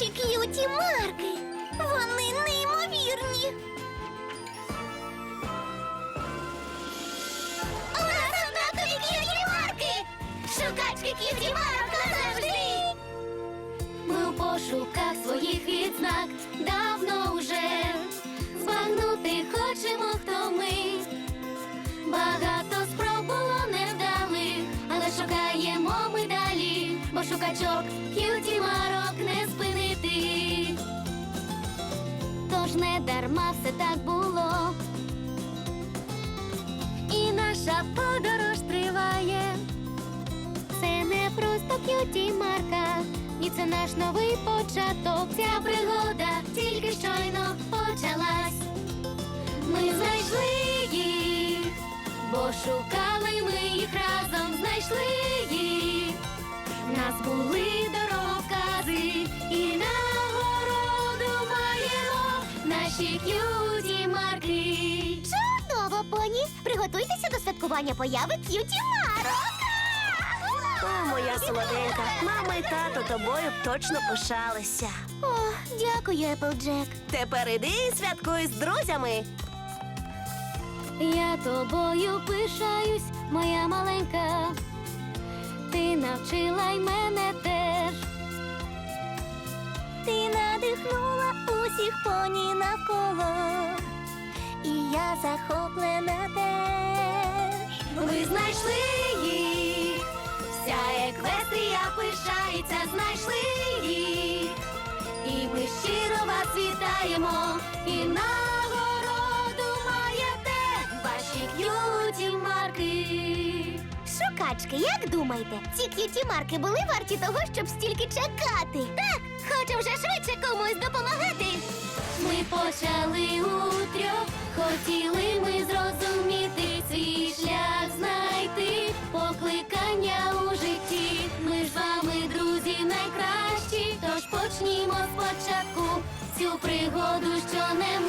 Наші к'юті марки. Вони неймовірні. У нас однакові к'юті марки. Шукачки к'юті марок назавжди. Ми у пошуках своїх відзнак давно уже збагнути хочемо, хто ми. Багато спроб було невдалих, але шукаємо ми далі, бо шукачок к'юті марок не спинити. Тож не дарма все так було. І наша подорож триває. Це не просто к'юті марка, і це наш новий початок. Ця пригода тільки щойно почалась. Ми знайшли їх, бо шукали ми їх разом, знайшли їх. Наші к'юті марки. Чудово, поні. Приготуйтеся до святкування появи к'юті марок. О, моя солоденька, мама і тато тобою б точно пишалися. О, дякую, Еплджек. Тепер іди і святкуй з друзями. Я тобою пишаюсь, моя маленька. Ти навчила й мене усіх поні навколо. І я захоплена теж. Ви знайшли їх, вся еквестрія пишається, знайшли їх. І ми щиро вас вітаємо, і нагороду Шукачки, як думаєте, ці к'юті марки були варті того, щоб стільки чекати? Так, хочу вже швидше комусь допомагати. Ми почали утрьох, хотіли ми зрозуміти свій шлях знайти, покликання у житті. Ми з вами, друзі, найкращі. Тож почнімо спочатку цю пригоду, що не